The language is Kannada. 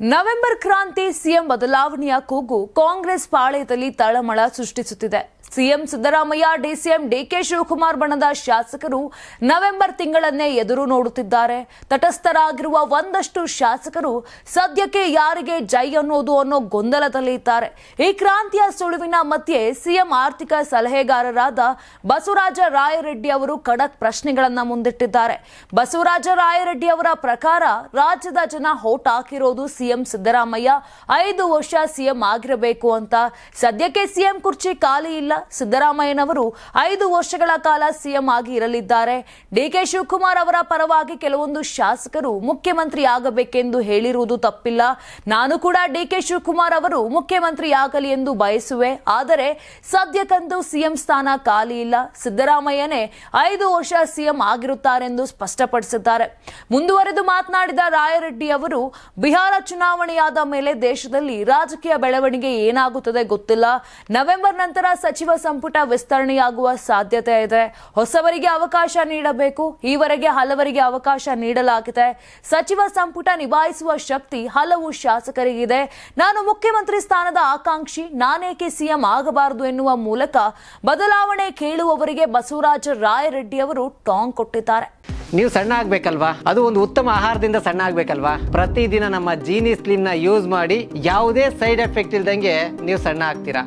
ನವೆಂಬರ್ ಕ್ರಾಂತಿ ಸಿಎಂ ಬದಲಾವಣೆಯ ಕೂಗು ಕಾಂಗ್ರೆಸ್ ಪಾಳೆಯದಲ್ಲಿ ತಳಮಳ ಸೃಷ್ಟಿಸುತ್ತಿದೆ. CM Siddaramaiah, DCM DK Shivakumar ಬಣದ ಶಾಸಕರು ನವೆಂಬರ್ ತಿಂಗಳನ್ನೇ ಎದುರು ನೋಡುತ್ತಿದ್ದಾರೆ. ತಟಸ್ಥರಾಗಿರುವ ಒಂದಷ್ಟು ಶಾಸಕರು ಸದ್ಯಕ್ಕೆ ಯಾರಿಗೆ ಜೈ ಅನ್ನೋದು ಅನ್ನೋ ಗೊಂದಲದಲ್ಲಿ ಇದ್ದಾರೆ ಈ ಕ್ರಾಂತಿಯ ಸುಳಿವಿನ ಮಧ್ಯೆ ಸಿಎಂ ಆರ್ಥಿಕ ಸಲಹೆಗಾರರಾದ ಬಸವರಾಜ ರಾಯರೆಡ್ಡಿ ಅವರು ಖಡಕ್ ಪ್ರಶ್ನೆಗಳನ್ನ ಮುಂದಿಟ್ಟಿದ್ದಾರೆ. ಬಸವರಾಜ ರಾಯರೆಡ್ಡಿ ಅವರ ಪ್ರಕಾರ ರಾಜ್ಯದ ಜನ ಹೋಟ್ ಹಾಕಿರೋದು ಸಿಎಂ ಸಿದ್ದರಾಮಯ್ಯ. ಐದು ವರ್ಷ ಸಿಎಂ ಆಗಿರಬೇಕು ಅಂತ. ಸದ್ಯಕ್ಕೆ ಸಿಎಂ ಕುರ್ಚಿ ಖಾಲಿ ಇಲ್ಲ. ಸಿದ್ದರಾಮಯ್ಯನವರು ಐದು ವರ್ಷಗಳ ಕಾಲ ಸಿಎಂ ಆಗಿ ಇರಲಿದ್ದಾರೆ. ಡಿಕೆ ಶಿವಕುಮಾರ್ ಅವರ ಪರವಾಗಿ ಕೆಲವೊಂದು ಶಾಸಕರು ಮುಖ್ಯಮಂತ್ರಿ ಆಗಬೇಕೆಂದು ಹೇಳಿರುವುದು ತಪ್ಪಿಲ್ಲ. ನಾನು ಕೂಡ ಡಿಕೆ ಶಿವಕುಮಾರ್ ಅವರು ಮುಖ್ಯಮಂತ್ರಿ ಆಗಲಿ ಎಂದು ಬಯಸುವೆ. ಆದರೆ ಸದ್ಯಕ್ಕಂತೂ ಸಿಎಂ ಸ್ಥಾನ ಖಾಲಿ ಇಲ್ಲ. ಸಿದ್ದರಾಮಯ್ಯನೇ ಐದು ವರ್ಷ ಸಿಎಂ ಆಗಿರುತ್ತಾರೆಂದು ಸ್ಪಷ್ಟಪಡಿಸಿದ್ದಾರೆ. ಮುಂದುವರೆದು ಮಾತನಾಡಿದ ರಾಯರೆಡ್ಡಿ ಅವರು, ಬಿಹಾರ ಚುನಾವಣೆಯಾದ ಮೇಲೆ ದೇಶದಲ್ಲಿ ರಾಜಕೀಯ ಬೆಳವಣಿಗೆ ಏನಾಗುತ್ತದೆ ಗೊತ್ತಿಲ್ಲ. ನವೆಂಬರ್ ನಂತರ ಸಚಿವ ಸಂಪುಟ ವಿಸ್ತರಣೆಯಾಗುವ ಸಾಧ್ಯತೆ ಇದೆ. ಹೊಸವರಿಗೆ ಅವಕಾಶ ನೀಡಬೇಕು, ಈವರೆಗೆ ಹಲವರಿಗೆ ಅವಕಾಶ ನೀಡಲಾಗಿದೆ. ಸಚಿವ ಸಂಪುಟ ನಿಭಾಯಿಸುವ ಶಕ್ತಿ ಹಲವು ಶಾಸಕರಿಗಿದೆ. ನಾನು ಮುಖ್ಯಮಂತ್ರಿ ಸ್ಥಾನದ ಆಕಾಂಕ್ಷಿ, ನಾನೇಕೆ ಸಿಎಂ ಆಗಬಾರದು ಎನ್ನುವ ಮೂಲಕ ಬದಲಾವಣೆ ಕೇಳುವವರಿಗೆ ಬಸವರಾಜ ರಾಯರೆಡ್ಡಿ ಅವರು ಟಾಂಗ್ ಕೊಟ್ಟಿದ್ದಾರೆ. ನೀವು ಸಣ್ಣ ಆಗ್ಬೇಕಲ್ವಾ? ಅದು ಒಂದು ಉತ್ತಮ ಆಹಾರದಿಂದ ಸಣ್ಣ ಆಗ್ಬೇಕಲ್ವಾ? ಪ್ರತಿದಿನ ನಮ್ಮ ಜೀನಿ ಸ್ಲಿಮ್ನ ಯೂಸ್ ಮಾಡಿ ಯಾವುದೇ ಸೈಡ್ ಎಫೆಕ್ಟ್ ಇಲ್ದಂಗೆ ನೀವು ಸಣ್ಣ ಆಗ್ತೀರಾ?